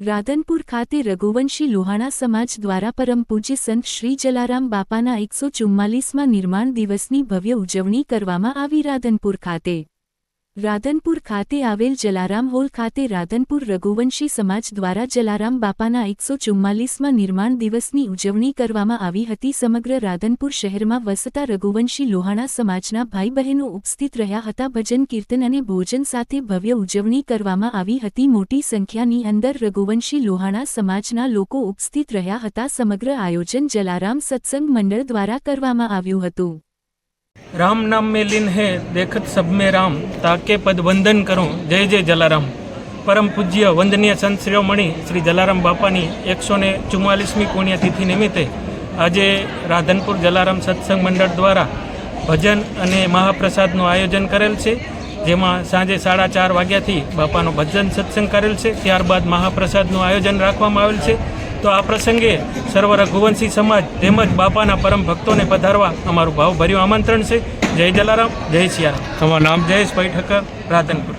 રાધનપુર ખાતે રઘુવંશી લોહાણા સમાજ દ્વારા પરમ પૂજ્ય સંત શ્રી જલારામ બાપાના એકસો ચુમ્માલીસમાં નિર્માણ દિવસની ભવ્ય ઉજવણી કરવામાં આવી રાધનપુર ખાતે. રાધનપુર ખાતે આવેલ જલારામ હોલ ખાતે રાધનપુર રઘુવંશી સમાજ દ્વારા જલારામ બાપાના એકસો ચુમ્માલીસમાં નિર્માણ દિવસની ઉજવણી કરવામાં આવી હતી. સમગ્ર રાધનપુર શહેરમાં વસતા રઘુવંશી લોહાણા સમાજના ભાઈ બહેનો ઉપસ્થિત રહ્યા હતા. ભજન, કીર્તન અને ભોજન સાથે ભવ્ય ઉજવણી કરવામાં આવી હતી. મોટી સંખ્યાની અંદર રઘુવંશી લોહાણા સમાજના લોકો ઉપસ્થિત રહ્યા હતા. સમગ્ર આયોજન જલારામ સત્સંગ મંડળ દ્વારા કરવામાં આવ્યું હતું. રામ નામ મેં લીન હે, દેખત સબ મેં રામ, તાકે પદ વંદન કરું, જય જય જલારામ. પરમ પૂજ્ય વંદનીય સંત શિરોમણી શ્રી જલારામ બાપાની એકસો ને ચુમ્માલીસમી પુણ્યતિથિ નિમિત્તે આજે રાધનપુર જલારામ સત્સંગ મંડળ દ્વારા ભજન અને મહાપ્રસાદનું આયોજન કરેલ છે, જેમાં સાંજે સાડા ચાર વાગ્યાથી બાપાનો ભજન સત્સંગ કરેલ છે, ત્યારબાદ મહાપ્રસાદનું આયોજન રાખવામાં આવેલ છે. તો આ પ્રસંગે સર્વ રઘુવંશી સમાજ તેમજ બાપાના પરમ ભક્તોને પધારવા અમારું ભાવભર્યું આમંત્રણ છે. જય જલારામ જય સિયારામ. તમારું નામ? જયેશભાઈ ઠક્કર રાધનપુર.